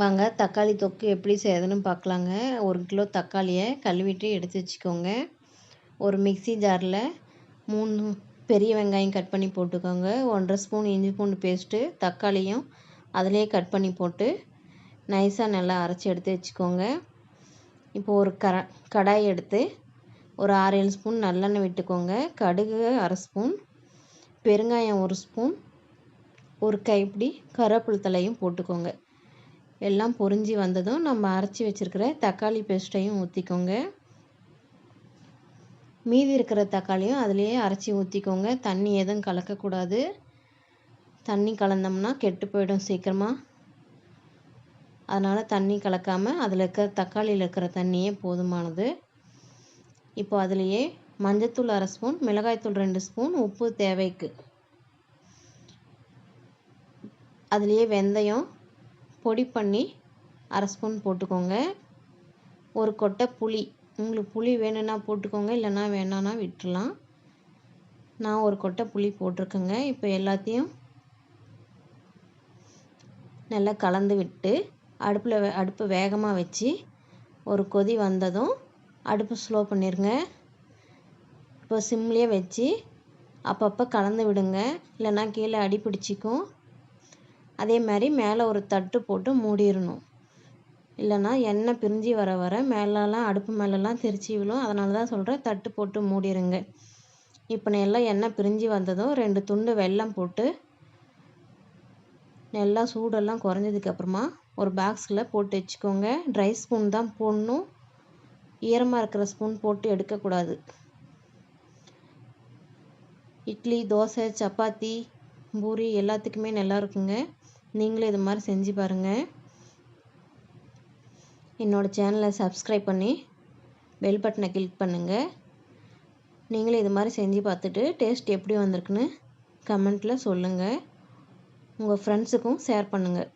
வாங்க. தக்காளி தொக்கு எப்படி செய்யறதுன்னு பார்க்கலாங்க ஒரு கிலோ தக்காளியை கழுவிட்டு எடுத்து வச்சுக்கோங்க. ஒரு மிக்சி ஜாரில் மூணு பெரிய வெங்காயம் கட் பண்ணி போட்டுக்கோங்க. ஒன்றரை ஸ்பூன் இஞ்சி பூண்டு பேஸ்ட்டு தக்காளியும் அதிலே கட் பண்ணி போட்டு நைஸாக நல்லா அரைச்சி எடுத்து வச்சுக்கோங்க. இப்போது ஒரு கர கடாய் எடுத்து ஒரு ஆறு ஏழு ஸ்பூன் நல்லெண்ணெய் விட்டுக்கோங்க. கடுகு அரை ஸ்பூன் பெருங்காயம் ஒரு ஸ்பூன் ஒரு கைப்பிடி கருவேப்பிலை தலையும் போட்டுக்கோங்க. எல்லாம் பொரிஞ்சு வந்ததும் நம்ம அரைச்சி வச்சுருக்கிற தக்காளி பேஸ்ட்டையும் ஊற்றிக்கோங்க மீதி இருக்கிற தக்காளியும் அதிலேயே அரைச்சி ஊற்றிக்கோங்க தண்ணி எதுவும் கலக்கக்கூடாது. தண்ணி கலந்தோம்னா கெட்டு போயிடும் சீக்கிரமாக அதனால் தண்ணி கலக்காமல் அதில் இருக்கிற தக்காளியில் இருக்கிற தண்ணியே போதுமானது. இப்போ அதுலேயே மஞ்சத்தூள் அரை ஸ்பூன் மிளகாய்த்தூள் ரெண்டு ஸ்பூன் உப்பு தேவைக்கு. அதுலேயே வெந்தயம் பொடி பண்ணி அரை ஸ்பூன் போட்டுக்கோங்க. ஒரு கொட்டை புளி. உங்களுக்கு புளி வேணும்னா போட்டுக்கோங்க இல்லைன்னா வேணான்னா விட்டுலாம் நான் ஒரு கொட்டை புளி போட்டிருக்கேங்க. இப்போ எல்லாத்தையும் நல்லா கலந்து விட்டு அடுப்பில் அடுப்பு வேகமாக வச்சு ஒரு கொதி வந்ததும் அடுப்பு ஸ்லோ பண்ணிடுங்க இப்போ சிம்லேயே வச்சு அப்பப்போ கலந்து விடுங்க. இல்லைன்னா கீழே அடி பிடிச்சிக்கும் அதே மாதிரி மேலே ஒரு தட்டு போட்டு மூடிடணும். இல்லைன்னா எண்ணெய் பிரிஞ்சு வர வர மேலெலாம் அடுப்பு மேலெலாம் தெரிச்சு விழும். அதனால தான் சொல்கிறேன் தட்டு போட்டு மூடிடுங்க. இப்போ நல்லா எண்ணெய் பிரிஞ்சு வந்ததும் ரெண்டு துண்டு வெல்லம் போட்டு நல்லா சூடெல்லாம் குறைஞ்சதுக்கப்புறமா ஒரு பாக்ஸில் போட்டு வச்சுக்கோங்க. ட்ரை ஸ்பூன் தான் போடணும். ஈரமாக இருக்கிற ஸ்பூன் போட்டு எடுக்கக்கூடாது. இட்லி தோசை சப்பாத்தி பூரி எல்லாத்துக்குமே நல்லா இருக்குங்க. நீங்களும் இது மாதிரி செஞ்சு பாருங்கள் என்னோடய சேனலை சப்ஸ்கிரைப் பண்ணி பெல் பட்டனை கிளிக் பண்ணுங்கள் நீங்களும் இது மாதிரி செஞ்சு பார்த்துட்டு டேஸ்ட் எப்படி வந்திருக்குன்னு கமெண்ட்டில் சொல்லுங்கள் உங்கள் ஃப்ரெண்ட்ஸுக்கும் ஷேர் பண்ணுங்கள்